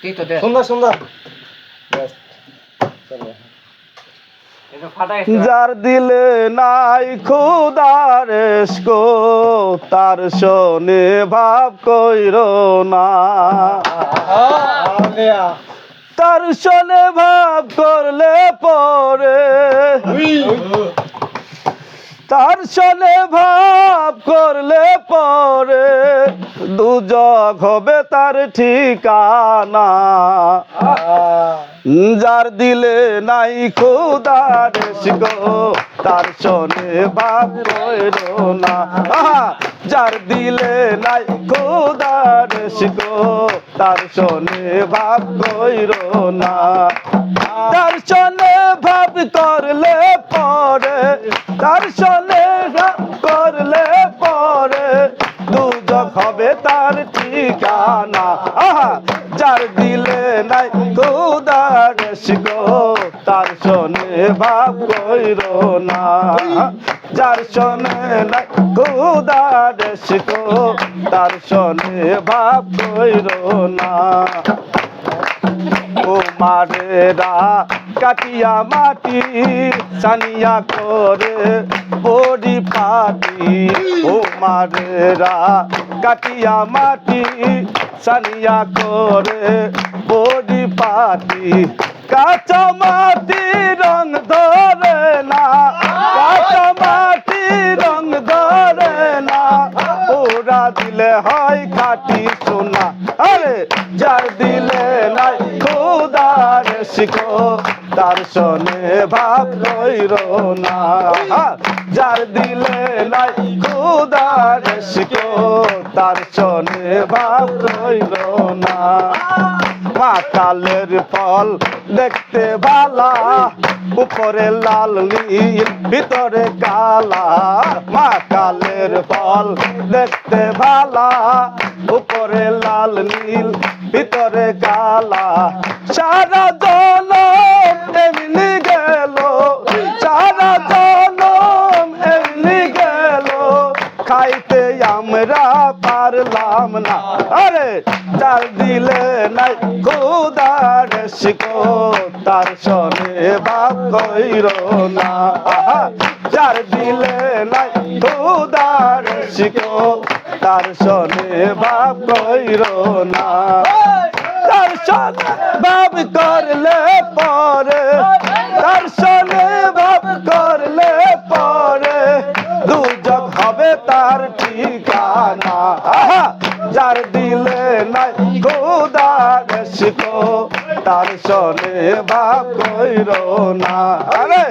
তুই তো দেখ। সুন্দর সুন্দর যার দিলে নাই খুদার এসকো তার শোনে ভাব কইর না। তার শোনে ভাব করলে পরে। তার শোনে ভাব করলে পরে। দুজক হবে তার ঠিকানা। যার দিলে নাই খুদার গো, তার শোনে ভাব কইর না। যার দিলে নাই খুদার গো, তার শোনে ভাব কইর না। তার শোনে ভাব করলে পরে, তার শোনে ভাব করলে আহা, যার দিলে নাই খুদার গো তার শোনে ভাব কইর না। যার শোনে নাই খুদার গো তার শোনে ভাব কইর না। কুমারেরা কাটিয়া মাটি সানিয়া করে বড়ি পাটি। কুমারেরা কাটিয়া মাটি সানিয়া করে বড়ি পাটি। কাঁচা মাটি রং ধরে না, কাঁচা মাটি রং ধরে না। ওরা দিলে হয় খাটি সোনা, আরে যার দিলে শিখো তার শোনে ভাব কইর না। যার দিলে নাই খুদার শিখো তার ভাব কইর না। মাতালের ফল দেখতে ভালা উপরে লাল, নীল, ভিতরে কালা। মাকালের ফল দেখতে ভালা উপরে লাল, নীল ভিতরে কালা সারা জনম এমনি গেল, সারা জনম এমনি গেল। খাইতে আমরা পারলাম না। আরে চাল দিলে নাই খুদার শিখো তার শোনে বাপ কইর না। যার দিলে নাই খুদার শিখো তার শোনে বাপ কইর না। তার শোনে বাপ করলে পরে। তার বাপ করলে পরে। দুজক হবে তার ঠিকানা। যার দিলে নাই গোদার শিখো তার শোনে বাপ কইর না। আরে,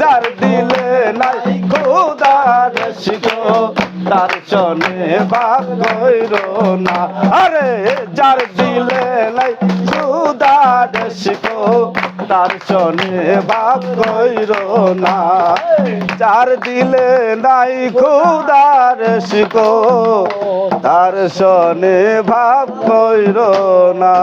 যার দিলে নাই গোদার শিখো তার শোনে বাপ কইর না। আরে, যার দিলে নাই গোদার শিখো তার শোনে বাপ কইর না। যার দিলে নাই খুদার শিখো তার শোনে ভাব কইর না।